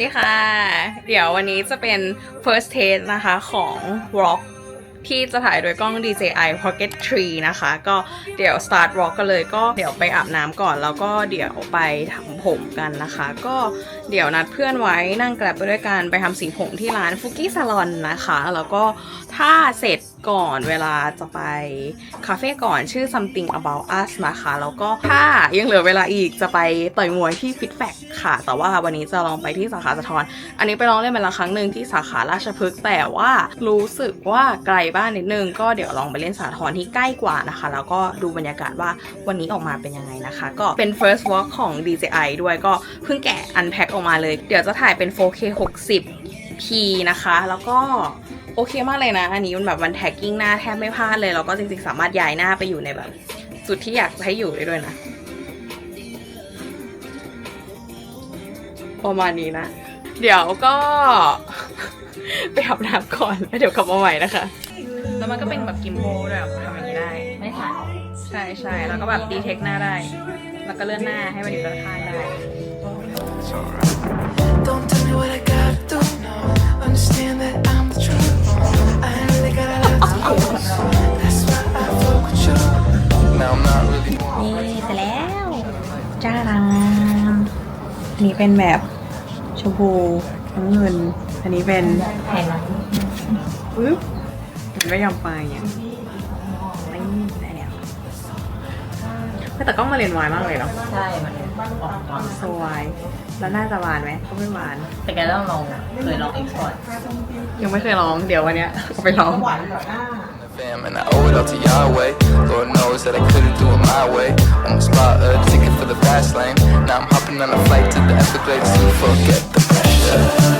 ดีค่ะ เดี๋ยววันนี้จะเป็น first take นะคะของ Rock ที่จะถ่ายโดยกล้อง DJI Pocket 3 นะคะ ก็เดี๋ยว start Rock กันเลยก็เดี๋ยวไปอาบน้ำก่อน แล้วก็เดี๋ยวไปทำผมกันนะคะ ก็เดี๋ยวนัดเพื่อนไว้นั่งแกลบไปด้วยกันไปทำสีผมที่ร้านฟุกี้ซาลอนนะคะ แล้วก็ถ้าเสร็จ ก่อนเวลาจะไปคาเฟ่ก่อนชื่อ something about us นะคะ แล้วก็ถ้ายังเหลือเวลาอีกจะไปต่อยมวยที่ Fit Fact ค่ะ แต่ว่าวันนี้จะลองไปที่สาขาสะทรอันนี้ไปลองเล่นมาแล้วครั้งหนึ่งที่สาขาราชพฤกษ์แต่ว่ารู้สึกว่าไกลบ้านนิดนึง ก็เดี๋ยวลองไปเล่นสาทรที่ใกล้กว่านะคะ แล้วก็ดูบรรยากาศว่าวันนี้ออกมาเป็นยังไงนะคะ ก็เป็น first walk ของ DJI ด้วยก็เพิ่งแกะ unpack ออกมาเลย เดี๋ยวจะถ่ายเป็น 4K 60 60p นะคะ แล้วก็โอเคมากเลยนะ อันนี้มันแบบมันแท็กกิ้งหน้าแทบไม่พลาดเลย แล้วก็จริงๆสามารถย้ายหน้าไปอยู่ในแบบจุดที่อยากจะให้อยู่ได้ด้วยนะ ประมาณนี้นะ เดี๋ยวก็ ไปอาบน้ำก่อนแล้วเดี๋ยวกลับมาใหม่นะคะ แล้วมันก็เป็นแบบกิมโบด้วยแบบทำอย่างนี้ได้ ไม่ขาดใช่ใช่แล้วก็แบบดีเทคหน้าได้ แล้วก็เลื่อนหน้าให้มันอยู่ด้านข้างได้ Don't tell me what I นี่เสร็จแล้วจ้ารามอันนี้เป็นแบบชมพูน้ำเงิน อันนี้เป็นแผ่นหลังปึ๊บมันไม่ยอมไปอะนี่ได้แล้วแต่กล้องมาเรียนวายมากเลยเนาะใช่มันออกมาสวาย แล้วน่าจะหวานไหมก็ไม่หวาน แต่แกต้องลองเคยลองเอ็กซ์พอร์ตยังไม่เคยลองเดี๋ยววันเนี้ยเอาไปลอง Fam, and I owe it all to Yahweh. Lord knows that I couldn't do it my way. Almost bought a ticket for the fast lane. Now I'm hopping on a flight to the Everglades to forget the pressure.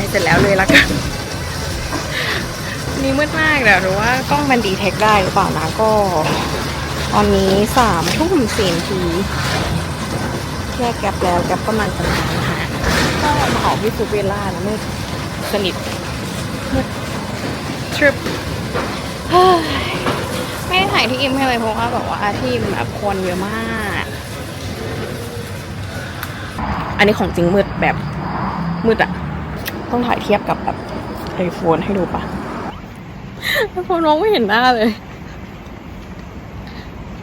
างกายเสร็จแล้วเลยละกันนี่มืดมากเดี๋ยวดูว่ากล้องมันดีเทคได้หรือเปล่านะก็ ตอนนี้สามทุ่มสี่นาทีแค่แก๊ปแล้วแก๊ปประมาณจะมาหาก็มาออกที่ฟูเวลล่านะมืดสนิทมืดทริปเฮ้ยไม่ได้ถ่ายที่อิมให้เลยเพราะว่าแบบว่าที่อิมแบบคนเยอะมาก อันนี้ของจริงมืดแบบมืดอะ ต้องถ่ายเทียบกับแบบไอโฟนให้ดูปะไอโฟนมองไม่เห็นหน้าเลย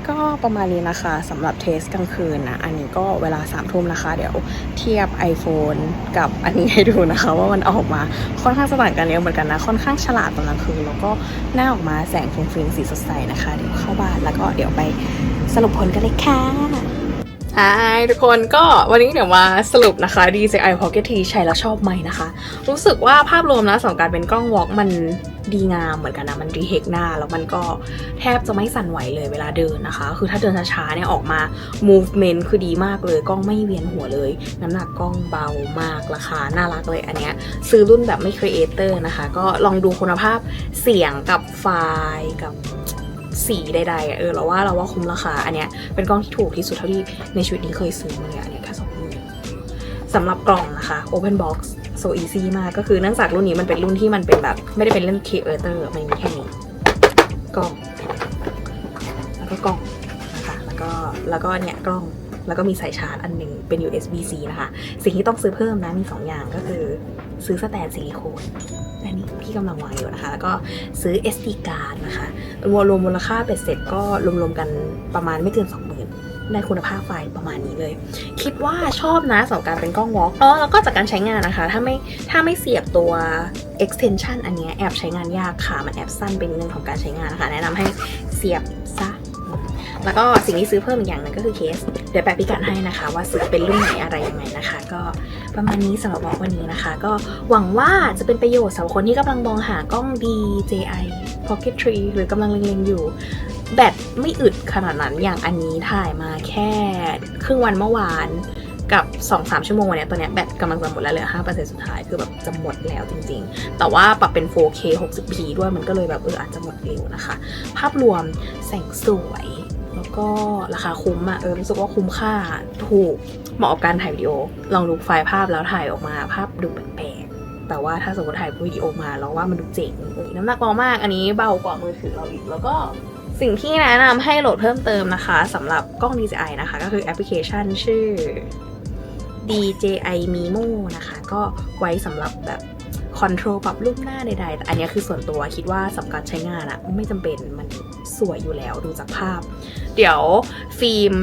ก็ประมาณนี้นะคะสำหรับเทสกลางคืนนะ อันนี้ก็เวลาสามทุ่มนะคะ เดี๋ยวเทียบ iPhone กับอันนี้ให้ดูนะคะ ว่ามันออกมาค่อนข้างสว่างกันเยอะเหมือนกันนะ ค่อนข้างฉลาดตอนกลางคืน แล้วก็หน้าออกมาแสงฟุ้งสีสดใสนะคะ เดี๋ยวเข้าบ้านแล้วก็เดี๋ยวไปสรุปผลกันเลยค่ะ ฮายทุกคนก็วันนี้เดี๋ยวมาสรุปนะคะ DJI Pocket T ใช้แล้วชอบไหมนะคะ รู้สึกว่าภาพรวมนะสำหรับการเป็นกล้องวอล์กมันดีงามเหมือนกันนะ มันรีเฮกหน้า แล้วมันก็แทบจะไม่สั่นไหวเลยเวลาเดินนะคะ คือถ้าเดินช้าๆเนี่ยออกมา movement คือดีมากเลย กล้องไม่เวียนหัวเลย น้ำหนักกล้องเบามากราคาน่ารักเลยอันเนี้ยซื้อรุ่นแบบไม่ creator นะคะ ก็ลองดูคุณภาพเสียงกับไฟล์กับ สีใดๆเออเราว่าเราว่าคุ้มราคาอันเนี้ยเป็นกล้องที่ถูกที่สุดเท่าที่ในชีวิตนี้เคยซื้อมาเลยอันเนี้ยแค่สองหมื่นสำหรับกล่องนะคะ Open Box so easy มากก็คือเนื่องจากรุ่นนี้มันเป็นรุ่นที่มันเป็นแบบ ไม่ได้เป็นเล่นเคเอเตอร์มันมีแค่นี้กล่อง แล้วก็กล่องนะคะแล้วก็แล้วก็เนี่ยกล้อง แล้วก็มีสายชาร์จอันหนึ่งเป็น USB-C นะคะ สิ่งที่ต้องซื้อเพิ่มนะมี 2 อย่างก็คือซื้อสแตนซิลิโคนอันนี้ที่กำลังวางอยู่นะคะ แล้วก็ซื้อ SD card นะคะรวมรวมมูลค่าเป็ดเสร็จก็รวมๆกันประมาณไม่เกิน 20,000ได้คุณภาพไฟล์ประมาณนี้เลย คิดว่าชอบนะสำหรับการเป็นกล้องวอล์กอ๋อแล้วก็จากการใช้งานนะคะ ถ้าไม่ถ้าไม่เสียบตัว extension อันนี้แอบใช้งานยากค่ะ มันแอบสั้นเป็นเรื่องของการใช้งานนะคะ แนะนำให้เสียบ แล้วก็สิ่งที่ซื้อเพิ่มอีกอย่างหนึงก็คือเคส เดี๋ยวแปะพิกัดให้นะคะ ว่าซื้อเป็นรุ่นไหนอะไรยังไงนะคะ ก็ประมาณนี้สำหรับบอกวันนี้นะคะ ก็หวังว่าจะเป็นประโยชน์สำหรับคนที่กำลังมองหากล้อง DJI Pocket 3 หรือกำลังเล็งๆอยู่ แบตไม่อึดขนาดนั้นอย่างอันนี้ถ่ายมาแค่ครึ่งวันเมื่อวานกับ 2-3 ชั่วโมงวันเนี้ยตอนเนี้ยแบตกำลังจะหมดแล้วเหลือ 5%สุดท้ายคือแบบจะหมดแล้วจริงๆ แต่ว่าปรับเป็น 4K 60p ด้วยมันก็เลยแบบเอออาจจะหมดเร็วนะคะ ภาพรวมแสงสวย ก็ราคาคุ้มอะเออรู้สึกว่าคุ้มค่าถูกเหมาะกับการถ่ายวิดีโอ ลองดูไฟล์ภาพแล้วถ่ายออกมาภาพดูแปลกๆแต่ว่าถ้าสมมติถ่ายวิดีโอมาเราว่ามันดูเจ๋งน้ำหนักเบามากอันนี้เบากว่ามือถือเราอีกแล้วก็สิ่งที่แนะนำให้โหลดเพิ่มเติมนะคะสำหรับกล้อง DJI นะคะ ก็คือแอปพลิเคชันชื่อ DJI Mimo นะคะ ก็ไว้สำหรับแบบ คอนโทรลปรับรูปหน้าใดๆแต่อันนี้คือส่วนตัวคิดว่าสำหรับใช้งานอะไม่จำเป็นมันสวยอยู่แล้วดูจากภาพ เดี๋ยวฟิล์ม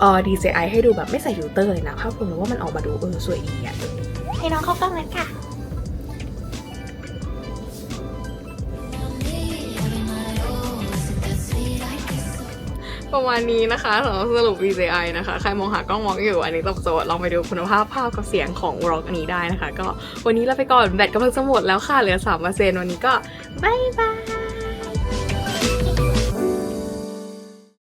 เอ่อ DJI ให้ดูแบบไม่ใส่ฟิลเตอร์เลยนะภาพรวมแล้วว่ามันออกมาดูเออสวยดีอะให้น้องเข้ากล้องนั้นค่ะ ประมาณนี้นะคะสำหรับสรุป VJI นะคะ ใครมองหากล้องมองอยู่อันนี้ตอบโจทย์ลองไปดูคุณภาพภาพกับเสียงของร็อกอันนี้ได้นะคะ ก็วันนี้เราไปก่อนแบตกำลังจะหมดแล้วค่ะเหลือ3%วันนี้ก็บายบาย